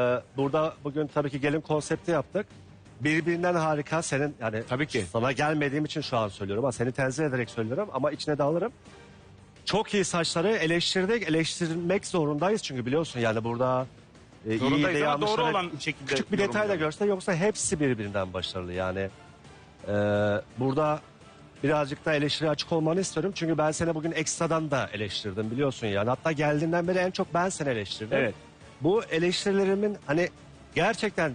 Ee, Burada bugün tabii ki gelin konsepti yaptık. Birbirinden harika senin yani Tabii ki. sana gelmediğim için şu an söylüyorum ama seni tenzih ederek söylüyorum ama içine de alırım. Çok iyi saçları eleştirdik. Eleştirmek zorundayız çünkü biliyorsun yani burada e, iyi de Zorundayız ama doğru olan şekilde küçük bir detay da görse yoksa hepsi birbirinden başarılı yani. Ee, burada birazcık da eleştiri açık olmanı istiyorum. Çünkü ben seni bugün ekstradan da eleştirdim biliyorsun yani. Hatta geldiğinden beri en çok ben seni eleştirdim. Evet. Bu eleştirilerimin hani gerçekten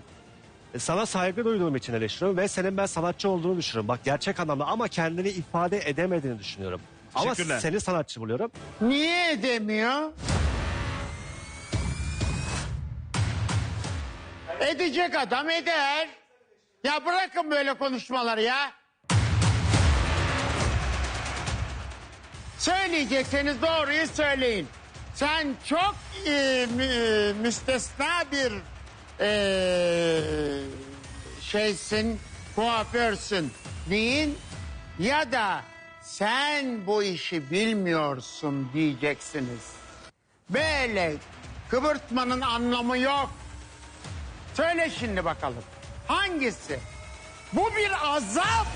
sana saygı duyduğum için eleştiriyorum ve senin ben sanatçı olduğunu düşünüyorum. Bak gerçek anlamda ama kendini ifade edemediğini düşünüyorum. Ama Teşekkürler. seni sanatçı buluyorum. Niye edemiyor? Edecek adam eder. Ya bırakın böyle konuşmaları ya. Söyleyecekseniz doğruyu söyleyin. Sen çok e, mü- müstesna bir e, şeysin, kuaförsün deyin. Ya da sen bu işi bilmiyorsun diyeceksiniz. Böyle kıvırtmanın anlamı yok. Söyle şimdi bakalım. Hangisi? Bu bir azap.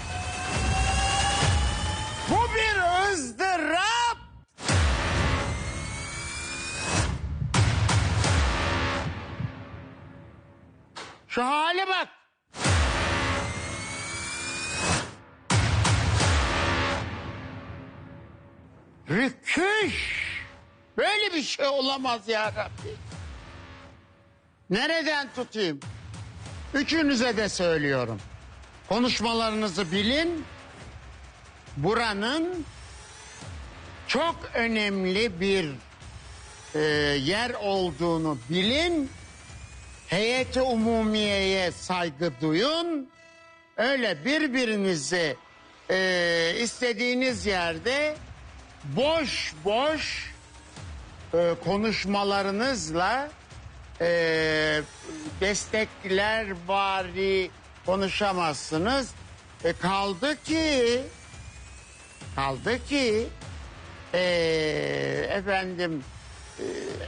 Şu hale bak. Rüküş. Böyle bir şey olamaz ya Rabbi. Nereden tutayım? Üçünüze de söylüyorum. Konuşmalarınızı bilin. Buranın çok önemli bir e, yer olduğunu bilin. Heyeti umumiyeye saygı duyun. Öyle birbirinizi e, istediğiniz yerde boş boş e, konuşmalarınızla e, destekler vari konuşamazsınız. E, kaldı ki kaldı ki e, efendim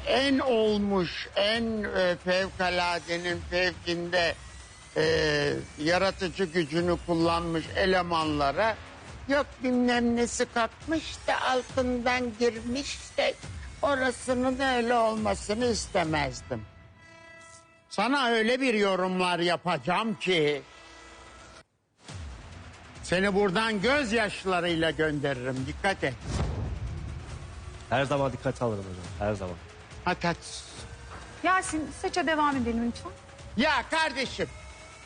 en olmuş en e, fevkaladenin fevkinde e, yaratıcı gücünü kullanmış elemanlara yok bilmem nesi kalkmış da altından girmiş de orasının öyle olmasını istemezdim. Sana öyle bir yorumlar yapacağım ki seni buradan gözyaşlarıyla gönderirim. Dikkat et. Her zaman dikkate alırım hocam. Her zaman. Hadi. Yasin saça devam edelim lütfen. Ya kardeşim.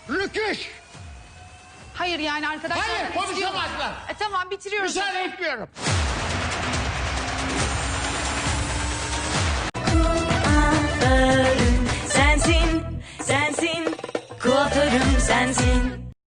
Rüküş. Hayır yani arkadaşlar... Hayır, konuşamazlar. E, tamam bitiriyoruz. Müsaade etmiyorum. Kuaförüm sensin, sensin. Kuaförüm sensin.